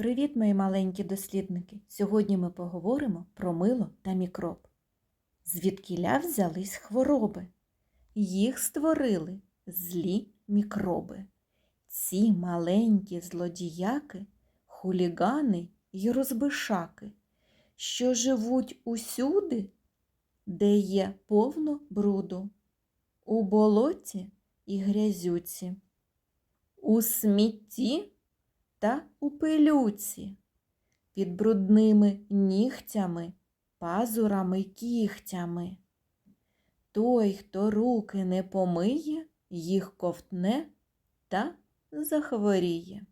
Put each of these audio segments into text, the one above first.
Привіт, мої маленькі дослідники! Сьогодні ми поговоримо про мило та мікроб. Звідкіля взялись хвороби? Їх створили злі мікроби. Ці маленькі злодіяки, хулігани й розбишаки, що живуть усюди, де є повно бруду, у болоті і грязюці, у смітті та у пилюці, під брудними нігтями, пазурами кігтями. Той, хто руки не помиє, їх ковтне та захворіє.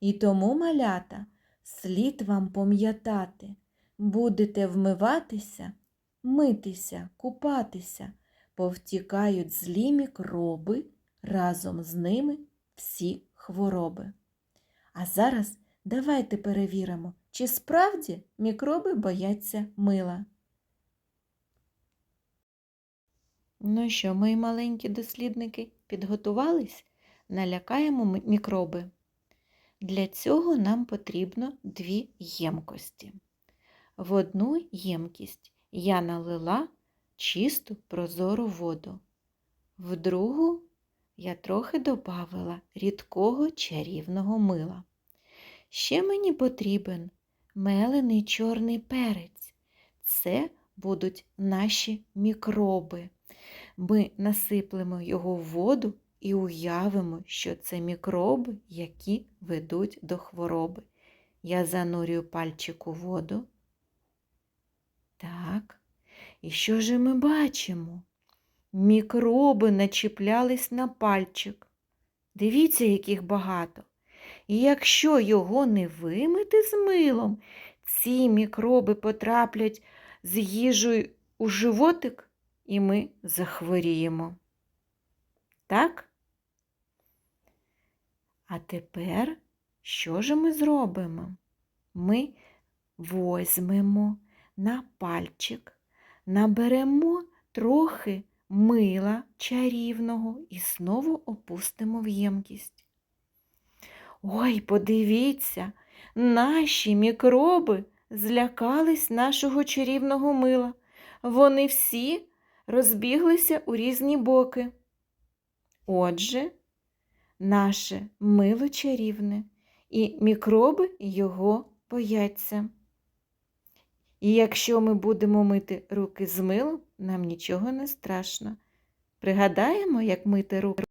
І тому, малята, слід вам пам'ятати, будете вмиватися, митися, купатися, повтікають злі мікроби, разом з ними всі хвороби. А зараз давайте перевіримо, чи справді мікроби бояться мила. Ну що, мої маленькі дослідники, підготувались? Налякаємо мікроби. Для цього нам потрібно дві ємкості. В одну ємкість я налила чисту прозору воду, в другу я трохи добавила рідкого чарівного мила. Ще мені потрібен мелений чорний перець. Це будуть наші мікроби. Ми насиплемо його в воду і уявимо, що це мікроби, які ведуть до хвороби. Я занурюю пальчик у воду. Так. І що ж ми бачимо? Мікроби начіплялись на пальчик. Дивіться, яких багато. І якщо його не вимити з милом, ці мікроби потраплять з їжею у животик, і ми захворіємо. Так? А тепер що ж ми зробимо? Ми возьмемо на пальчик, наберемо трохи мила чарівного і знову опустимо в ємкість. Ой, подивіться, наші мікроби злякались нашого чарівного мила. Вони всі розбіглися у різні боки. Отже, наше мило чарівне, і мікроби його бояться. І якщо ми будемо мити руки з милом, нам нічого не страшно. Пригадаємо, як мити руки.